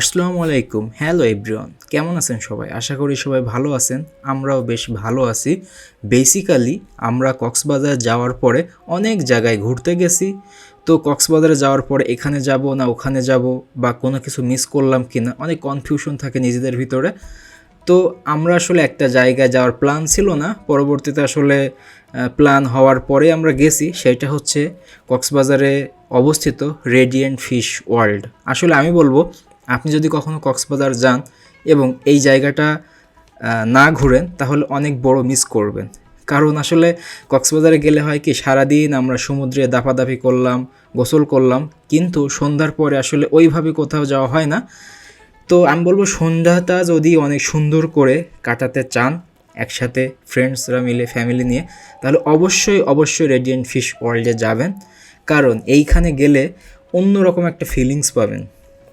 আসসালামু আলাইকুম। Hello everyone কেমন আছেন সবাই? আশা করি সবাই ভালো আছেন। আমরাও বেশ ভালো আছি। বেসিক্যালি আমরা কক্সবাজার যাওয়ার পরে অনেক জায়গায় ঘুরতে গেছি। তো কক্সবাজারে যাওয়ার পরে এখানে যাব না ওখানে যাব বা কোনো কিছু মিস করলাম কি না অনেক কনফিউশন থাকে নিজেদের ভিতরে। তো আমরা আসলে একটা জায়গায় যাওয়ার প্ল্যান ছিল না। পরবর্তীতে আসলে প্ল্যান হওয়ার পরে আমরা গেছি। সেটা হচ্ছে কক্সবাজারে অবস্থিত রেডিয়েন্ট ফিশ ওয়ার্ল্ড আসলে আমি বলব আপনি যদি কখনো কক্সবাজার যান এবং এই জায়গাটা না ঘুরেন, তাহলে অনেক বড় মিস করবেন। কারণ আসলে কক্সবাজারে গেলে হয় কি, সারাদিন আমরা সমুদ্রে দাপাদাপি করলাম, গোসল করলাম, কিন্তু সন্ধ্যার পরে আসলে ওইভাবে কোথাও যাওয়া হয় না। তো আমি বলব, সন্ধ্যাটা যদি অনেক সুন্দর করে কাটাতে চান, একসাথে ফ্রেন্ডসরা মিলে ফ্যামিলি নিয়ে, তাহলে অবশ্যই অবশ্যই রেডিয়েন্ট ফিশ ওয়ার্ল্ডে যাবেন। কারণ এইখানে গেলে অন্যরকম একটা ফিলিংস পাবেন।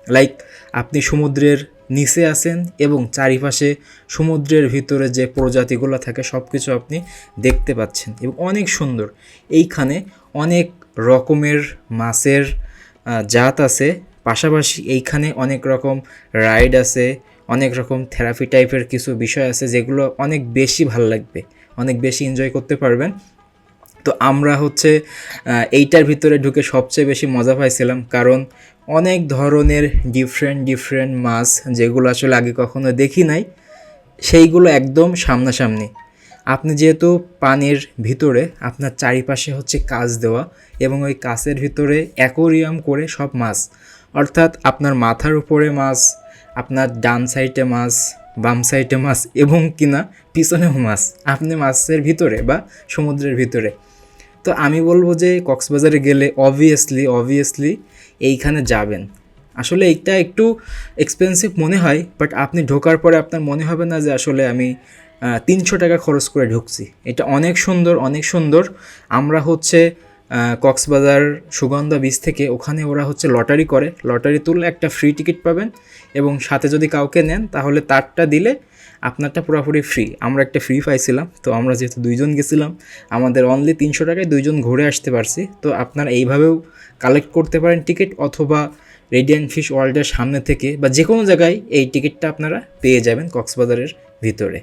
লাইক আপনি সমুদ্রের নিচে আছেন এবং চারিপাশে সমুদ্রের ভিতরে যে প্রজাতিগুলো থাকে সব কিছু আপনি দেখতে পাচ্ছেন এবং অনেক সুন্দর। এইখানে অনেক রকমের মাছের জাত আছে। পাশাপাশি এইখানে অনেক রকম রাইড আছে, অনেক রকম থেরাপি টাইপের কিছু বিষয় আছে যেগুলো অনেক বেশি ভালো লাগবে, অনেক বেশি এনজয় করতে পারবেন। তো আমরা হচ্ছে এইটার ভিতরে ঢুকে সবচেয়ে বেশি মজা পাইছিলাম। কারণ অনেক ধরনের ডিফারেন্ট ডিফারেন্ট মাছ যেগুলো আসলে আগে কখনো দেখি নাই, সেইগুলো একদম সামনাসামনি। আপনি যেহেতু পানির ভিতরে, আপনার চারিপাশে হচ্ছে কাজ দেওয়া এবং ওই কাছের ভিতরে অ্যাকোরিয়াম করে সব মাছ। অর্থাৎ আপনার মাথার উপরে মাছ, আপনার ডান সাইডে মাছ বাম সাইডে মাছ এবং কিনা পিছনেও মাছ, আপনি মাছের ভিতরে বা সমুদ্রের ভিতরে। তো আমি বলব যে কক্সবাজারে গেলে অবভিয়াসলি অবভিয়াসলি এইখানে যাবেন। আসলে এইটা একটু এক্সপেন্সিভ মনে হয় বাট আপনি ঢোকার পরে আপনার মনে হবে না যে আসলে আমি তিনশো টাকা খরচ করে ঢুকছি। এটা অনেক সুন্দর অনেক সুন্দর। আমরা হচ্ছে কক্সবাজার সুগন্ধা বীজ থেকে ওখানে ওরা হচ্ছে লটারি করে। লটারি তুললে একটা ফ্রি টিকিট পাবেন এবং সাথে যদি কাউকে নেন তাহলে তারটা দিলে আপনারটা পুরোপুরি ফ্রি আমরা একটা ফ্রি পাইছিলাম, তো আমরা যেহেতু দুইজন গেছিলাম, আমাদের অনলি তিনশো টাকায় দুইজন ঘুরে আসতে পারছি। তো আপনারা এইভাবেও কালেক্ট করতে পারেন টিকিট অথবা রেডিয়ান ফিশ ওয়ার্ল্ডের সামনে থেকে বা যে কোনো জায়গায় এই টিকিটটা আপনারা পেয়ে যাবেন কক্সবাজারের ভিতরে।